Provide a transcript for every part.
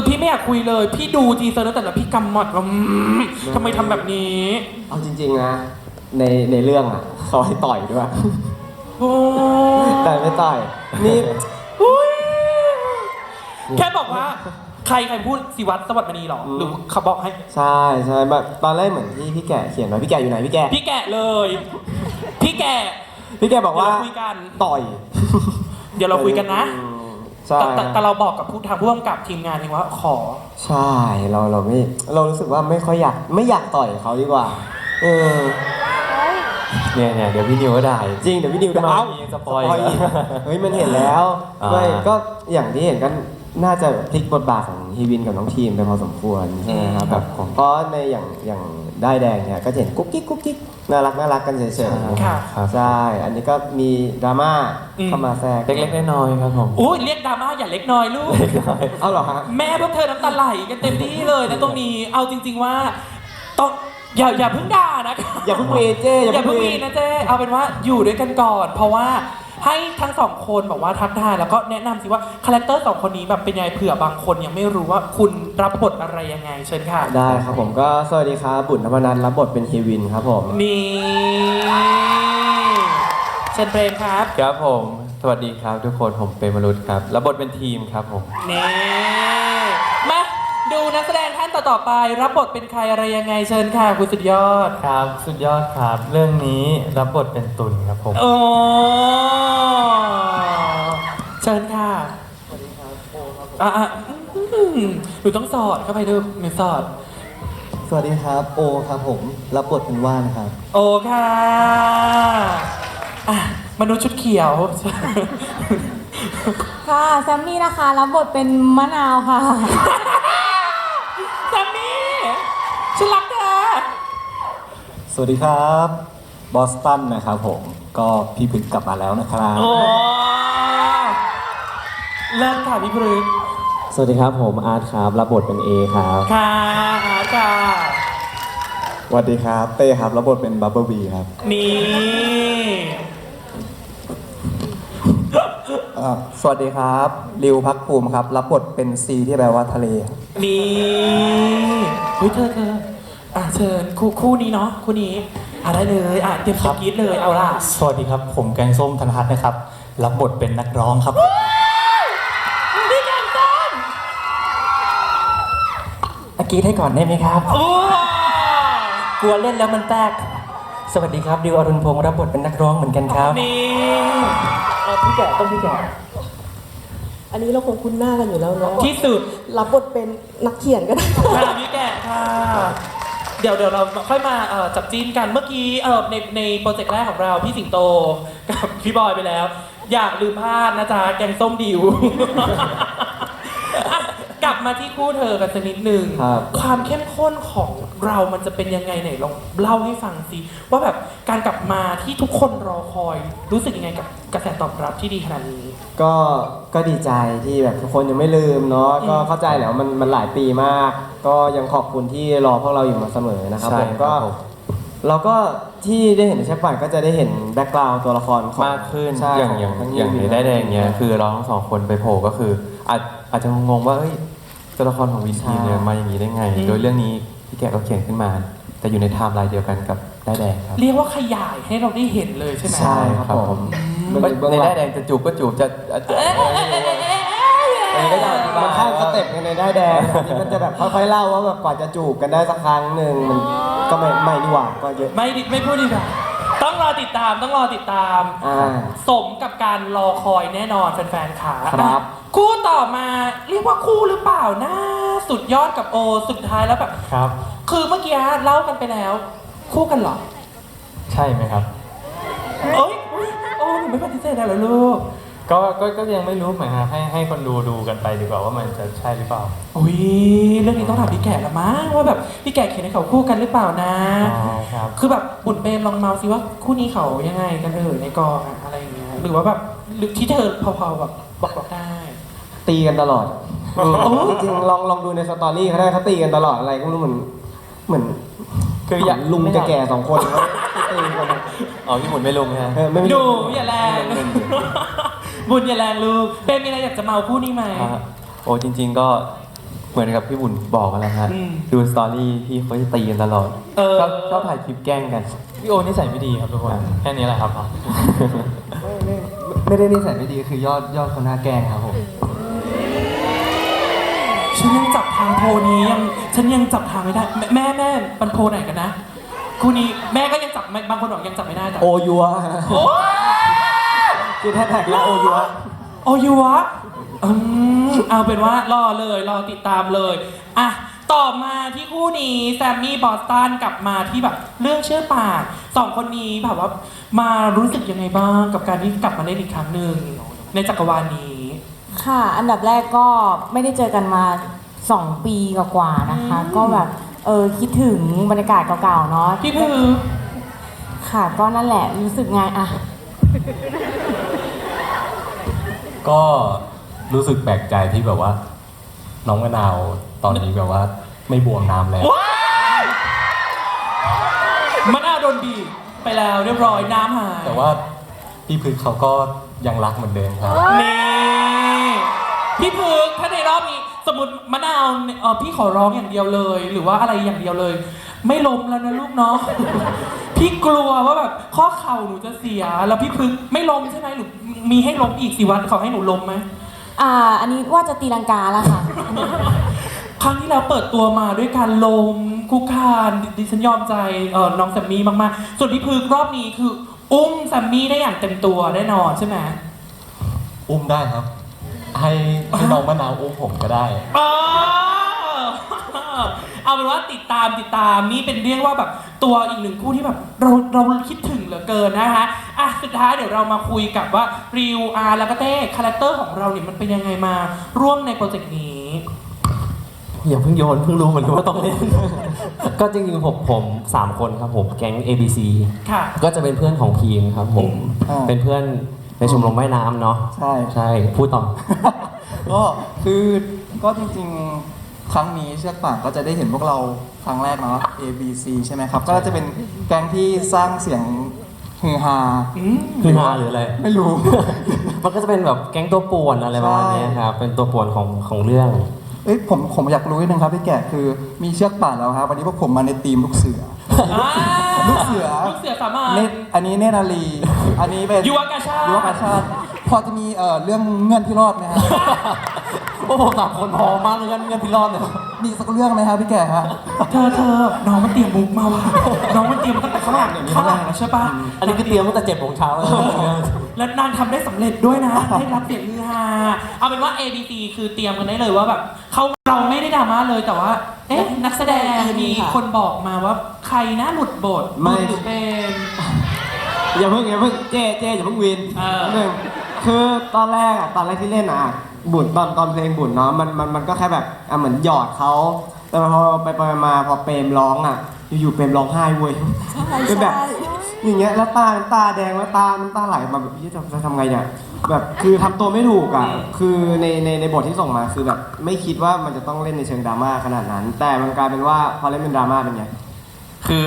คือพี่ไม่อยากคุยเลย พี่ดูทีเซอร์แล้วแต่ละพี่กำหมัดว่าอืมทำไมทำแบบนี้เอาจริงๆนะ ในในเรื่องอะเขาให้ต่อยด้วย โอ้แต่ไม่ต่อย นี่ อุ๊ยแค่บอกว่า ใครใครพูดสิวัตรสวัสดิ์มณีหรอ อืม หรือเขาบอกให้ ใช่ใช่แบบตอนแรกเหมือนที่พี่แกะเขียนไว้พี่แกะอยู่ไหนพี่แกะพี่แกะเลย พี่แกะ พี่แกะบอกว่าเดี๋ยวเราคุยกัน ต่อย เดี๋ยวเราคุยกันนะ อืม ใช่แต่แต่แต่เราบอกกับผู้ทางผู้กำกับทีมงานเองว่าขอ ใช่เราเราไม่เรารู้สึกว่าไม่ค่อยอยากไม่อยากต่อยเขาดีกว่า เออเนี่ยเนี่ยเดี๋ยวพี่นิวก็ได้ จริงเดี๋ยวพี่ดิวมาเอ้ามีสปอยอีก เฮ้ยมันเห็นแล้วอ่า ไม่ก็อย่างที่เห็นกัน น่าจะพลิกบทบาทของฮีวินกับน้องทีมไปพอสมควรใช่ไหมครับแบบเพราะในอย่างอย่างได้ายแดงเนี่ยก็จะเห็นกุ๊กกิ๊กกุ๊กกิ๊กน่ารักน่ารักกันเฉยๆค่ะครับ ใช่อันนี้ก็มีดราม่าอืม เข้ามาแทรกเล็กๆน้อยๆครับผม อุ้ยเรียกดราม่าอย่าเล็กน้อยลูกเอาเหรอฮะ แม่พวกเธอน้ำตาไหลกันเต็มที่เลยนะตรงนี้เอาจริง ๆว่าต้องอย่าอย่าเพิ่งด่านะคะอย่าเพิ่งเมเจอย่าเพิ่งมีนะเจ๊เอาเป็นว่าอยู่ด้วยกันก่อน เพราะว่า ให้ทั้งสองคนบอกว่าทักทายแล้วก็แนะนำสิว่าคาแรคเตอร์สองคนนี้แบบเป็นยังไงเผื่อบางคนยังไม่รู้ว่าคุณรับบทอะไรยังไงเชิญค่ะได้ครับผมก็สวัสดีครับบุญนพนันท์รับบทเป็นเฮวินครับผม นี่เชิญเปรมครับครับผม สวัสดีครับทุกคนผมเป็นมรุษครับ รับบทเป็นทีมครับผมนี่มาดู นักแสดงท่านต่อๆไป รับบทเป็นใครอะไรยังไงเชิญค่ะคุณสุดยอด ครับสุดยอดครับ เรื่องนี้รับบทเป็นตุลครับผมโอ้เชิญค่ะอะอะอืมหนูต้องสอดเข้าไปดูหนูสอด สวัสดีครับโอครับผม รับบทเป็นว่านครับ โอค่ะอะมนุษย์ชุดเขียว ค่ะแซมมี่นะคะรับบทเป็นมะนาวค่ะ สวัสดีครับบอสตันนะครับผมก็พี่พึกกลับมาแล้วนะครับ โอ้เลิกค่ะพี่พฤกษ์สวัสดีครับผมอาร์ตครับรับบทเป็นเอครับ ค่ะอาร์ตค่ะสวัสดีครับเต้ครับรับบทเป็นบับเบิลบีครับนี่อ่าสวัสดีครับริวพักภูมิครับรับบทเป็นซีที่แปลว่าทะเลครับ นี่เฮ้ยเธอเธอ อะเชิญคู่คู่นี้เนาะคู่นี้อะได้เลยอะเตรียมสกีดเลยเอาล่ะสวัสดีครับ ผมแกงส้มธนทัศน์นะครับ รับบทเป็นนักร้องครับพี่แกงส้มอกีดให้ก่อนได้ไหมครับ โอ้กลัวเล่นแล้วมันแตก สวัสดีครับดิวอรุณพงศ์รับบทเป็นนักร้องเหมือนกันครับนี่เอาพี่แก่ต้องพี่แก่อันนี้เราคงคุ้นหน้ากันอยู่แล้วเนาะที่สุดรับบทเป็นนักเขียนก็ได้ ค่ะพี่แกะค่ะ เดี๋ยวเดี๋ยวเราค่อยมาเอ่อจับจีนกันเมื่อกี้เออในในโปรเจกต์แรกของเราพี่สิงโตกับพี่บอยไปแล้ว อยากลืมพลาดนะจ๊ะแกงส้มดิว อะกลับมาที่คู่เธอกันสักนิดหนึ่งครับ ความเข้มข้นของเรามันจะเป็นยังไงไหนลองเล่าให้ฟังสิว่าแบบการกลับมาที่ทุกคนรอคอย รู้สึกยังไงกับกระแสตอบรับที่ดีขนาดนี้ ก็ก็ดีใจที่แบบทุกคนยังไม่ลืมเนาะก็เข้าใจแหล้วามันมันหลายปีมาก ก็ยังขอบคุณที่รอพวกเราอยู่มาเสมอนะครับใช่ผมครับก็ผมเราก็ที่ได้เห็นในแชปปันก็จะได้เห็นแบ็กกราวด์ตัวละครของมากขึ้นใช่อย่างอย่างขทั้อย่างวิในนได้ายแดงเนี้ยคือเราทั้งสองคนไปโผล่ก็คืออาจอาจจะงงๆว่าเอ้ยตัวละครของวินทีเนี่ยมาอย่างนี้ได้ไงอืมโดยเรื่องนี้พี่แกะก็เขียนขึ้นมา แต่อยู่ในไทม์ไลน์เดียวกันกับได้ายแดงครับ เรียกว่าขยายให้เราได้เห็นเลยใช่ไหมใช่ครับครับผผมมเบื้องเบื้องในหลัได้ายแดงจะจูบก็จูบจะจะจะอะไรไม่รู้อะมันก็จะ มันข้ามสเต็ปกันในได้ายแดงอันนี้มันจะแบบค่อยๆเล่าว่าแบบกว่าจะจูบกันได้สักครั้งหนึ่งมันก็ไม่ไม่นี่หว่าก็เยอะไม่ดิไม่พูดดีกว่าต้องรอติดตามต้องรอติดตาม อ่า สมกับการรอคอยแน่นอนแฟนๆขาครับ คู่ต่อมาเรียกว่าคู่หรือเปล่านะสุดยอดกับโอสุดท้ายแล้วแบบ ครับ คือเมื่อกี้เล่ากันไปแล้ว คู่กันเหรอใช่ไหมครับ เอ้ยโอ้หนูไม่ปฏิเสธได้เหรอลูก ก็ก็ก็ยังไม่รู้เหมือนกันให้ให้คนดูดูกันไปดีกว่าว่ามันจะใช่หรือเปล่า อุ้ยเรื่องนี้ต้องถามพี่แก่ละมั้งว่าแบบพี่แก่เขียนให้เขาคู่กันหรือเปล่านะ อ๋อครับ คือแบบบุญเปรมลองเมาสิว่าคู่นี้เขายังไงกันเออในกองอะอะไรอย่างเงี้ยหรือว่าแบบหรือที่เธอพอๆแบบบอกบอกได้ตีกันตลอดจริงๆลองลองดูในสตอรี่เขาได้เขาตีกันตลอดอะไรก็ไม่รู้เหมือนเหมือนคืออยากลุงจะแก่สองคนเขาตีกันอ๋อพี่หมุนไม่ลงนะเออไม่ไม่ดูอย่าแรง บุญอย่าแรงลูกเปรมมีอะไรอยากจะเมาคู่นี้ไหม อะโอ้จริง ๆก็เหมือนกับพี่บุญบอกกันแล้วฮะอืมดูสตอรี่พี่เขาจะตีกันตลอดเออ ชอบชอบถ่ายคลิปแกล้งกัน พี่โอนิสัยไม่ดีครับทุกคนแค่นี้แหละครับไม่ไม่ไม่ได้นิสัยไม่ดีคือยอดยอดคนหน้าแกล้งครับผมฉันยังจับทางโพนี้ยังฉันยังจับทางไม่ได้ แม่แม่แม่มันโพไหนกันนะ คู่นี้แม่ก็ยังจับไม่บางคนบอกยังจับไม่ได้แต่โอยัว โอ้ย คือแท็กแล้วโอยัวโอยูวะอืมเอาเป็นว่ารอเลยรอติดตามเลยอะต่อมาที่คู่นี้แซมมี่บอสตันกลับมาที่แบบเรื่องเชื่อปากสองคนนี้แบบว่ามารู้สึกยังไงบ้างกับการที่กลับมาเล่นอีกครั้งหนึ่งในจักรวาลนี้ ค่ะ อันดับแรกก็ไม่ได้เจอกันมา 2 ปีกว่าๆนะคะอืมก็แบบเออคิดถึงบรรยากาศเก่าๆเนาะพี่พือค่ะก็นั่นแหละรู้สึกไงอะ ก็รู้สึกแปลกใจที่แบบว่า น้องมะนาวตอนนี้แบบว่า ไม่บวมน้ำแล้วว้ายมะนาวโดนบีบไปแล้วเรียบร้อยน้ำหาย แต่ว่าพี่พึกเขาก็ยังรักเหมือนเดิมครับ นี่พี่พึกถ้าในรอบนี้ สมมติมะนาวเออพี่ขอร้องอย่างเดียวเลย หรือว่าอะไรอย่างเดียวเลย ไม่ล้มแล้วนะลูกเนาะพี่กลัวว่าแบบข้อเข่าหนูจะเสีย แล้วพี่พึกไม่ล้มใช่ไหมหรือมีให้ล้มอีกสิวันขอให้หนูล้มไหมอ่า อันนี้ว่าจะตีลังกาแล้วค่ะ ครั้งที่แล้วเปิดตัวมาด้วยการลมคุกคานดิดิฉันยอมใจเออน้องแซมมี่มากๆ ส่วนพี่พึกรอบนี้คือ อุ้มแซมมี่ได้อย่างเต็มตัวแน่นอนใช่ไหมอุ้มได้ครับ ให้ให้น้องมะนาวอุ้มผมก็ได้เออ เอาเป็นว่าติดตามติดตามนี่เป็นเรียกว่าแบบตัวอีกหนึ่งคู่ที่แบบเราเราคิดถึงเหลือเกินนะคะอะสุดท้ายเดี๋ยวเรามาคุยกับว่าริวอาร์แล้วก็เต้คาแรคเตอร์ของเราเนี่ยมันเป็นยังไงมาร่วมในโปรเจกต์นี้อย่าเพิ่งโยนเพิ่งรู้เหมือนกันว่าต้องเล่น ก็จริงๆผมผมสามคนครับผมแก๊ง ABC ค่ะ ก็จะเป็นเพื่อนของพีมครับผม อ่า เป็นเพื่อนในชมรมว่ายน้ำเนาะใช่ ใช่พูดต่อ ก็คือก็จริงๆ ครั้งนี้เชือกป่านก็จะได้เห็นพวกเราครั้งแรกเนาะ A B C ใช่ไหมครับ ก็จะเป็นแก๊งที่สร้างเสียงฮือฮาอืมคือฮาหรืออะไร ไม่รู้ มันก็จะเป็นแบบแก๊งตัวป่วนอะไรประมาณเนี้ยครับ เป็นตัวป่วนของของเรื่อง เอ้ยผมผมอยากรู้นิดนึงครับพี่แกะคือมีเชือกป่านแล้วครับวันนี้พวกผมมาในทีมลูกเสืออ่าลูกเสือลูกเสือสามารถเนตอันนี้เนตรนาลีอันนี้เป็นยุวกาชาติยุวกาชาติพอจะมีเอ่อเรื่องเงื่อนที่รอดไหมฮะพ วกผมสามคนพอมากเลยกันเงินพี่รอดเนี่ยมีสักเรื่องไหมครับพี่แกะฮะ เธอเธอน้องมันเตรียมมุกมาว่ะน้องมันเตรียมมาตั้งแต่ข้างหลังข้างหลังแล้วใช่ปะอันนี้ก็เตรียมตั้งแต่เจ็ดโมงเช้าแล้วแล้วนางทำได้สำเร็จด้วยนะได้รับเสียงฮือฮาเอาเป็นว่า A B C คือเตรียมกันได้เลยว่าแบบเขาเราไม่ได้ดราม่าเลยแต่ว่า เอ๊ะนักแสดงมีคนบอกมาว่าใครนะหลุดบทไม่หรือเป็นอย่าเพิ่งอย่าเพิ่งเจ๊เจ๊อย่าเพิ่งวินเออหนึ่งคือตอนแรกอะตอนแรกที่เล่นอะ บุญตอนตอนเพลงบุญเนาะมันมันมันก็แค่แบบอะเหมือนหยอดเขาแต่พอไปไปมาพอเปรมร้องอะ อยู่ๆเปรมร้องไห้เว้ยคือแบบ อย่างเงี้ยแล้วตาน้ำตาแดงแล้วตาน้ำตาไหลมาแบบพี่จะจะทำไงเนี่ยแบบคือทำตัวไม่ถูกอะคือในในในบทที่ส่งมาคือแบบไม่คิดว่ามันจะต้องเล่นในเชิงดราม่าขนาดนั้น แต่มันกลายเป็นว่าพอเล่นเป็นดราม่าเป็นไงคือ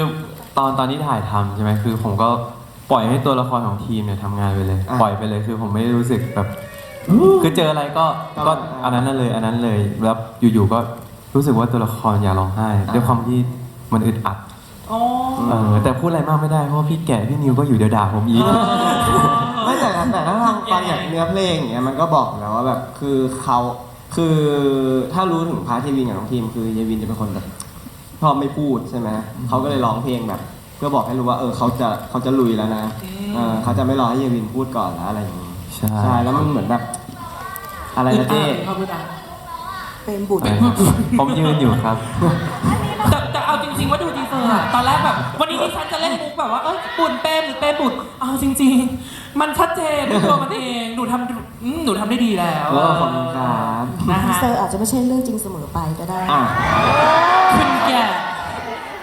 ตอนตอนที่ถ่ายทำใช่ไหมคือผมก็ปล่อยให้ตัวละครของทีมเนี่ยทำงานไปเลยอะปล่อยไปเลยคือผมไม่ได้รู้สึกแบบ คือเจออะไรก็ก็ก็อะอันนั้นนั่นเลยอันนั้นเลยแล้วอยู่ๆก็รู้สึกว่าตัวละครอยากร้องไห้อะด้วยความที่มันอึดอัดอ๋อเออแต่พูดอะไรมากไม่ได้เพราะว่าพี่แก่พี่นิวก็อยู่เดี๋ยวด่าผมอีกไม่แต่แต่ถ้าทางฟังจากเนื้อเพลงอย่างเงี้ยมันก็บอกแล้วว่าแบบคือเขาคือถ้ารู้ถึงพาร์ทเยวินกับน้องทีม คือเยวินจะเป็นคนแบบชอบไม่พูดใช่ไหมเขาก็เลยร้องเพลงแบบ เพื่อบอกให้รู้ว่าเออเขาจะเขาจะลุยแล้วนะเออเขาจะไม่รอให้เยวินพูดก่อนแล้วอะไรอย่างงี้ใช่ใช่แล้วมันเหมือนแบบ อะไรนะเจ๊เขาพูดอะเป็นบุตรอะไรครับผมยืนอยู่ครับ แต่แต่เอาจริงๆว่าดูดีเซอร์อะตอนแรกแบบ วันนี้ดิฉันจะเล่นมุกแบบว่าเอ้ยปุ่นเปรมหรือเปรมบุตรเอาจริง ๆ มันชัดเจนด้วยตัวมันเองหนูทำอืมหนูทำได้ดีแล้วเออขอบคุณครับนะฮะ เซอร์อาจจะไม่ใช่เรื่องจริงเสมอไปก็ได้ อะ ขึ้นแก่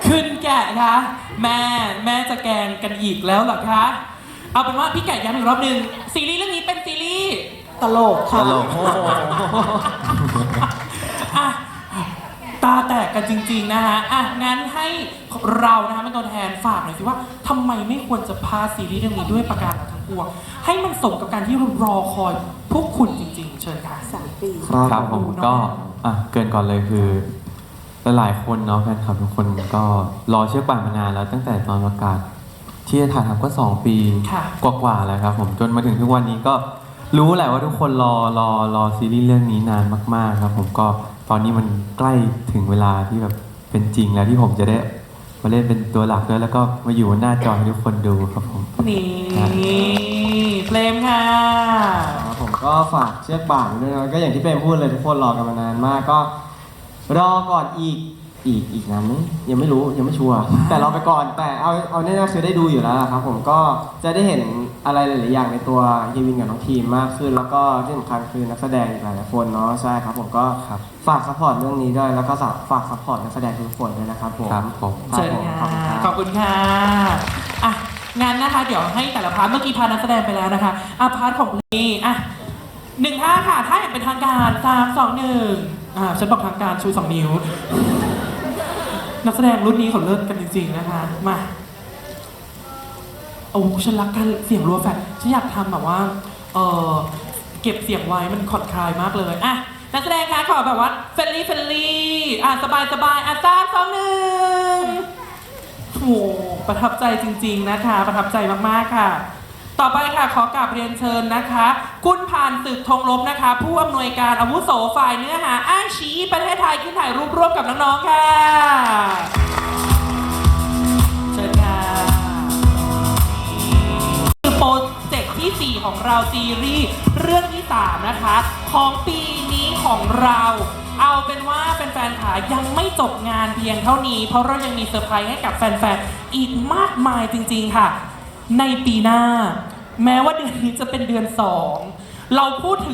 ขึ้นแก่คะ แม่แม่จะแกล้งกันอีกแล้วเหรอคะ เอาเป็นว่าพี่แก่ย้ำอีกรอบหนึ่งซีรีส์เรื่องนี้เป็นซีรีส์ ตลกค่ะตลกอะตาแตกกันจริงๆนะฮะอะงั้นให้เรานะฮะเป็นตัวแทนฝากหน่อยสิว่าทำไมไม่ควรจะพาซีรีส์เรื่องนี้ด้วยประการทั้งปวงให้มันสมกับการที่เรารอคอยพวกคุณจริง ๆ เชิญค่ะ สามปี ครับผมก็อะเกินก่อนเลยคือ หลายๆคนเนาะแฟนคลับทุกคนก็รอเชือกป่านมานานแล้วตั้งแต่ตอนประกาศที่จะถ่ายทำก็สองปีค่ะ กว่าๆแล้วครับผมจนมาถึงทุกวันนี้ก็ รู้แหละว่าทุกคนรอรอรอซีรีส์เรื่องนี้นานมากๆครับ ผมก็ตอนนี้มันใกล้ถึงเวลาที่แบบเป็นจริงแล้วที่ผมจะได้มาเล่นเป็นตัวหลักด้วยแล้วก็มาอยู่บนหน้าจอให้ทุกคนดูครับผมนี่เฟรมค่ะครับผมก็ฝากเชือกป่านด้วยนะก็อย่างที่เปรมพูดเลยทุกคนรอกันมานานมากก็ รอก่อนอีกอีกอีกนานไหมยังไม่รู้ยังไม่ชัวร์แต่รอไปก่อนแต่เอาเอาแน่ๆคือได้ดูอยู่แล้วครับ ผมก็จะได้เห็น อะไรหลายๆอย่างในตัวเฮวินกับน้องทีมมากขึ้น แล้วก็ที่สำคัญคือนักแสดงอีกหลายๆคนเนาะใช่ครับผมก็ครับฝากซัพพอร์ตเรื่องนี้ด้วยแล้วก็ฝากซัพพอร์ตนักแสดงทุกคนด้วยนะครับผมครับผมรับเชิญผมค่ะขอบคุณครับขอบคุณค่ะอะงานนะคะเดี๋ยวให้แต่ละพาร์ทเมื่อกี้พาร์ทนักแสดงไปแล้วนะคะอะพาร์ทของนี่อะหนึ่งห้าค่ะ ถ้าอยากเป็นทางการสามสองหนึ่งอ่าฉันบอกทางการชูสองนิ้ว นักแสดงรุ่นนี้เขาเลิศกันจริงๆนะคะมา โอ้ฉันรักการเสียงรัวแฟดฉันอยากทำแบบว่าเออเก็บเสียงไว้มันผ่อนคลายมากเลยอะนักแสดงคะขอแบบว่าเฟลลี่เฟลลี่อะสบายสบายอะสามสองหนึ่งโอ้โหประทับใจจริง ๆนะคะ ประทับใจมากๆค่ะ ต่อไปค่ะขอกราบเรียนเชิญนะคะ คุณผ่านศึกธงลบนะคะ ผู้อำนวยการอาวุโสฝ่ายเนื้อหาอ้างชี้ประเทศไทยขึ้นถ่ายรูปร่วมกับน้องๆค่ะ ของเราซีรีส์เรื่องที่ 3 นะคะ ของปีนี้ของเรา เอาเป็นว่าแฟนๆขายังไม่จบงานเพียงเท่านี้ เพราะเรายังมีเซอร์ไพรส์ให้กับแฟนๆ อีกมากมายจริงๆค่ะ ในปีหน้า แม้ว่าเดือนนี้จะเป็นเดือน 2 เราพูดถึง